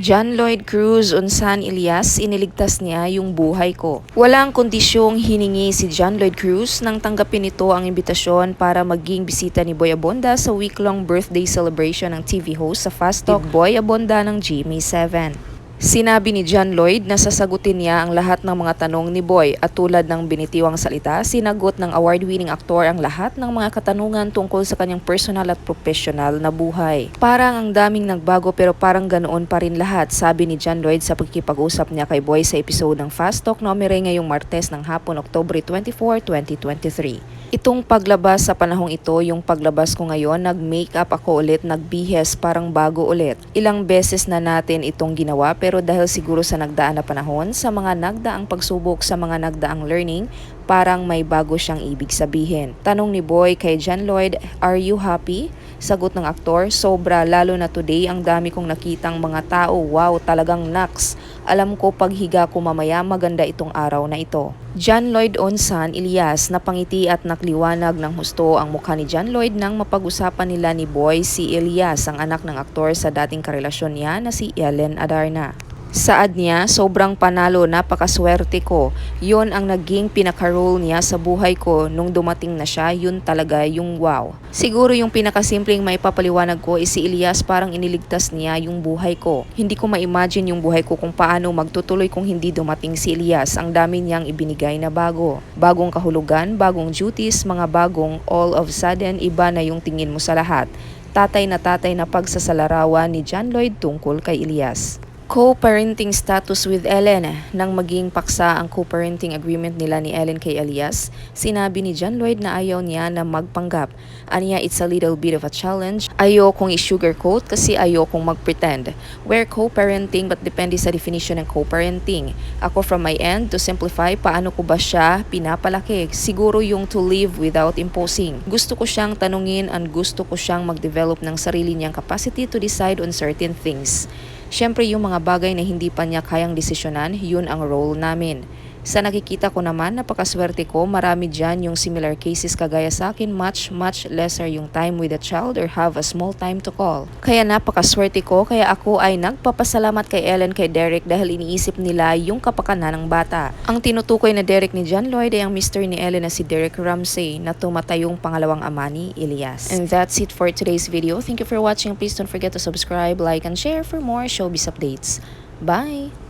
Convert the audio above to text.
John Lloyd Cruz unsan Elias iniligtas niya yung buhay ko. Walang kondisyong hiningi si John Lloyd Cruz nang tanggapin ito ang imbitasyon para maging bisita ni Boy Abonda sa week-long birthday celebration ng TV host sa Fast Talk Boy Abonda ng GMA7. Sinabi ni John Lloyd na sasagutin niya ang lahat ng mga tanong ni Boy at tulad ng binitiwang salita, sinagot ng award-winning aktor ang lahat ng mga katanungan tungkol sa kanyang personal at professional na buhay. Parang ang daming nagbago pero parang ganoon pa rin lahat, sabi ni John Lloyd sa pagkipag-usap niya kay Boy sa episode ng Fast Talk na umire ngayong Martes ng hapon, Oktobre 24, 2023. Itong paglabas sa panahong ito, yung paglabas ko ngayon, nag-makeup ako ulit, nagbihes, parang bago ulit. Ilang beses na natin itong ginawa pero dahil siguro sa nagdaan na panahon, sa mga nagdaang pagsubok, sa mga nagdaang learning, parang may bago siyang ibig sabihin. Tanong ni Boy kay John Lloyd, are you happy? Sagot ng aktor, sobra lalo na today ang dami kong nakitang mga tao, wow talagang naks. Alam ko paghiga ko mamaya maganda itong araw na ito. John Lloyd Onsan Elias napangiti at nakliwanag ng husto ang mukha ni John Lloyd nang mapag-usapan nila ni Boy si Elias ang anak ng aktor sa dating karelasyon niya na si Ellen Adarna. Saad niya, sobrang panalo, napakaswerte ko. Yun ang naging pinaka-role niya sa buhay ko nung dumating na siya, yun talaga yung wow. Siguro yung pinakasimpleng maipapaliwanag ko is si Elias parang iniligtas niya yung buhay ko. Hindi ko ma-imagine yung buhay ko kung paano magtutuloy kung hindi dumating si Elias. Ang dami niyang ibinigay na bago. Bagong kahulugan, bagong duties, mga bagong all of sudden, iba na yung tingin mo sa lahat. Tatay na tatay na pagsasalarawan ni John Lloyd tungkol kay Elias co-parenting status with Ellen. Nang maging paksa ang co-parenting agreement nila ni Ellen kay Elias, sinabi ni John Lloyd na ayaw niya na magpanggap. Aniya, it's a little bit of a challenge. Ayaw kong i-sugarcoat kasi ayaw kong mag-pretend. We're co-parenting but depende sa definition ng co-parenting. Ako from my end, to simplify, paano ko ba siya pinapalaki? Siguro yung to live without imposing. Gusto ko siyang tanungin and gusto ko siyang mag-develop ng sarili niyang capacity to decide on certain things. Siyempre yung mga bagay na hindi pa niya kayang desisyonan, yun ang role namin. Sa nakikita ko naman, napakaswerte ko, marami dyan yung similar cases kagaya sa akin, much, much lesser yung time with a child or have a small time to call. Kaya napakaswerte ko, kaya ako ay nagpapasalamat kay Ellen kay Derek dahil iniisip nila yung kapakanan ng bata. Ang tinutukoy na Derek ni John Lloyd ay ang mister ni Ellen na si Derek Ramsey na tumatayong pangalawang ama ni Elias. And that's it for today's video. Thank you for watching. Please don't forget to subscribe, like, and share for more showbiz updates. Bye!